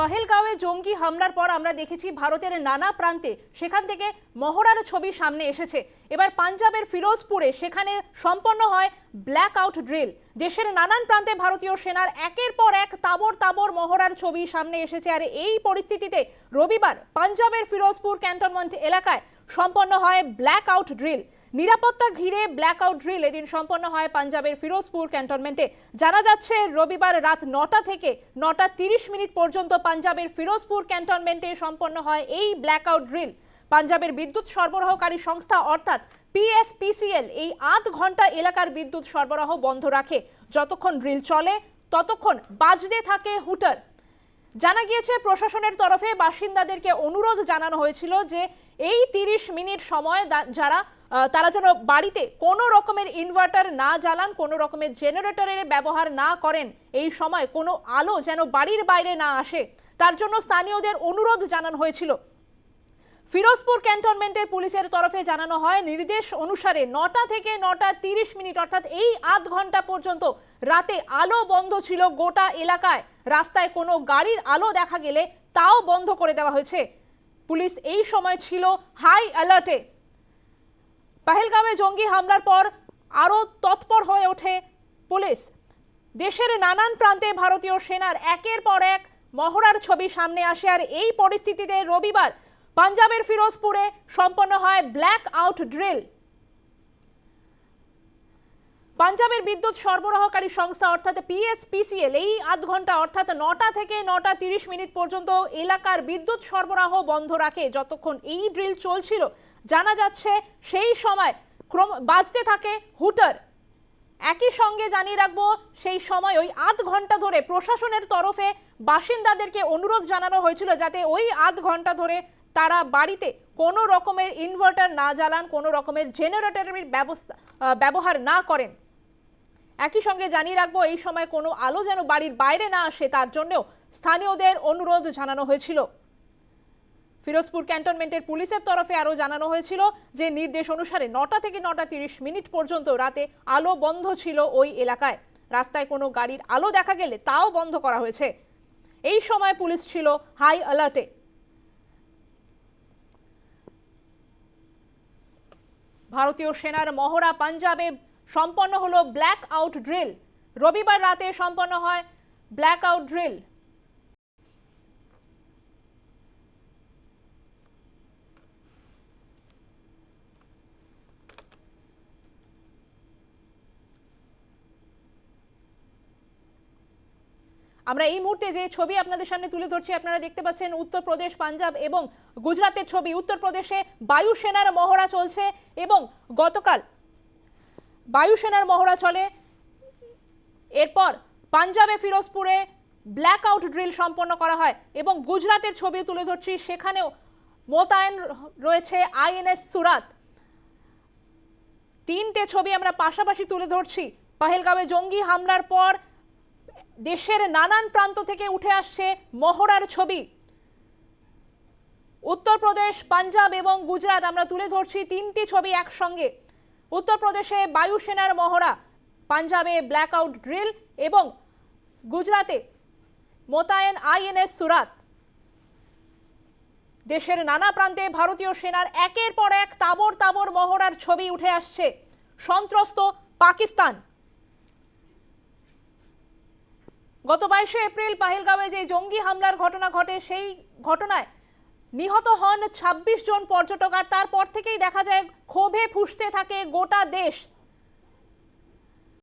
পহেলগাঁওয়ে জঙ্গি হামলার পর আমরা দেখেছি ভারতের নানা প্রান্তে সেখান থেকে মহড়ার ছবি সামনে এসেছে। এবার পাঞ্জাবের ফিরোজপুরে সেখানে সম্পন্ন হয় ব্ল্যাক আউট ড্রিল। দেশের নানান প্রান্তে ভারতীয় সেনার একের পর এক তাবর তাবর মহড়ার ছবি সামনে এসেছে। আর এই পরিস্থিতিতে রবিবার পাঞ্জাবের ফিরোজপুর ক্যান্টনমেন্ট এলাকায় সম্পন্ন হয় ব্ল্যাক আউট ড্রিল। নিরাপত্তা ঘিরে ব্ল্যাক আউট ড্রিল এদিন সম্পন্ন হয় পাঞ্জাবের ফিরোজপুর ক্যান্টনমেন্টে। জানা যাচ্ছে, রবিবার রাত নটা থেকে নটা তিরিশ মিনিট পর্যন্ত পাঞ্জাবের ফিরোজপুর ক্যান্টনমেন্টে সম্পন্ন হয় এই ব্ল্যাক আউট ড্রিল। পাঞ্জাবের বিদ্যুৎ সরবরাহকারী সংস্থা অর্থাৎ পিএসপিসিএল এই আধ ঘণ্টা এলাকার বিদ্যুৎ সরবরাহ বন্ধ রাখে। যতক্ষণ ড্রিল চলে, ততক্ষণ বাজতে থাকে হুটার। জানা গিয়েছে, প্রশাসনের তরফে বাসিন্দাদেরকে অনুরোধ জানানো হয়েছিল যে এই তিরিশ মিনিট সময় যারা তারা যেন বাড়িতে কোনো রকমের ইনভার্টার না জ্বালান, কোনো রকমের জেনারেটরের ব্যবহার না করেন, এই সময় কোনো আলো যেন বাড়ির বাইরে না আসে, তার জন্য স্থানীয়দের অনুরোধ জানানো হয়েছিল। ফিরোজপুর ক্যান্টনমেন্টের পুলিশের তরফে জানানো হয়, নির্দেশ অনুসারে নটা থেকে নটা তিরিশ মিনিট, অর্থাৎ এই আধ ঘণ্টা পর্যন্ত রাতে আলো বন্ধ ছিল গোটা এলাকায়। রাস্তায় কোনো গাড়ির আলো দেখা গেলে তাও বন্ধ করে দেওয়া হয়েছে। পুলিশ এই সময় ছিল হাই অ্যালার্টে। পাহেলগাঁওয়ে জঙ্গি হামলার পর আরও তৎপর হয়ে ওঠে পুলিশ। দেশের নানান প্রান্তে ভারতীয় সেনার একের পর এক মহড়ার ছবি সামনে আসে, আর এই পরিস্থিতিতে রবিবার পাঞ্জাবের ফিরোজপুরে সম্পন্ন হয় ব্ল্যাক আউট ড্রিল। পাঞ্জাবের বিদ্যুৎ সরবরাহকারী সংস্থা, অর্থাৎ পিএসপিসিএল এই আধ ঘণ্টা, অর্থাৎ নটা থেকে নটা তিরিশ মিনিট পর্যন্ত এলাকার বিদ্যুৎ সরবরাহ বন্ধ রাখে যতক্ষণ এই ড্রিল চলছিল। জানা যাচ্ছে, সেই সময় ক্রম, বাজতে থাকে হুটার। একই সঙ্গে জানিয়ে রাখব, সেই সময় ওই আধ ঘণ্টা ধরে প্রশাসনের তরফে বাসিন্দাদেরকে অনুরোধ জানানো হয়েছিল যাতে ওই আধ ঘণ্টা ধরে তারা বাড়িতে কোনো রকমের ইনভার্টার না জ্বালান, কোনো রকমের জেনারেটরের ব্যবস্থা ব্যবহার না করেন। একই সঙ্গে জানিয়ে রাখব, এই সময় কোনো আলো যেন বাড়ির বাইরে না আসে, তার জন্যও স্থানীয়দের অনুরোধ জানানো হয়েছিল। ফিরোজপুর ক্যান্টনমেন্টের পুলিশের তরফে আরও জানানো হয়েছিল যে, নির্দেশ অনুসারে নটা থেকে নটা তিরিশ মিনিট পর্যন্ত রাতে আলো বন্ধ ছিল ওই এলাকায়। রাস্তায় কোনো গাড়ির আলো দেখা গেলে তাও বন্ধ করা হয়েছে। এই সময় পুলিশ ছিল হাই অ্যালার্টে ভারতীয় সেনার মহড়া পাঞ্জাবে সম্পন্ন হলো ব্ল্যাক আউট ড্রিল। রবিবার রাতে সম্পন্ন হয় ব্ল্যাক আউট ড্রিল। আমরা এই মুহূর্তে যে ছবি আপনাদের সামনে তুলে ধরছি, আপনারা দেখতে পাচ্ছেন উত্তরপ্রদেশ পাঞ্জাব এবং গুজরাতের ছবি। উত্তরপ্রদেশে বায়ুসেনার মহড়া চলছে এবং গতকাল বায়ুসেনার মহড়া চলে। এরপর পাঞ্জাবে, ফিরোজপুরে ব্ল্যাক আউট ড্রিল সম্পন্ন করা হয় এবং গুজরাটের ছবি তুলে ধরছি। সেখানেও মোতায়েন রয়েছে আইএনএস সুরাত। তিনটে ছবি আমরা পাশাপাশি তুলে ধরছি। পাহেলগাঁওয়ে জঙ্গি হামলার পর দেশের নানান প্রান্ত থেকে উঠে আসছে মহড়ার ছবি। উত্তরপ্রদেশ, পাঞ্জাব এবং গুজরাট আমরা তুলে ধরছি তিনটি ছবি একসঙ্গে। উত্তরপ্রদেশে বায়ুসেনার মহড়া, পাঞ্জাবে ব্ল্যাক আউট ড্রিল এবং গুজরাটে মোতায়েন আইএনএস সুরাত। দেশের নানা প্রান্তে ভারতীয় সেনার একের পর এক তাবর তাবর মহড়ার ছবি উঠে আসছে। সন্ত্রস্ত পাকিস্তান। গত বাইশে এপ্রিল পাহেলগাঁওয়ে যে জঙ্গি হামলার ঘটনা ঘটে, সেই ঘটনায় নিহত হন ২৬ জন পর্যটক, আর তারপর থেকেই দেখা যায় ক্ষোভে ফুসতে থাকে গোটা দেশ।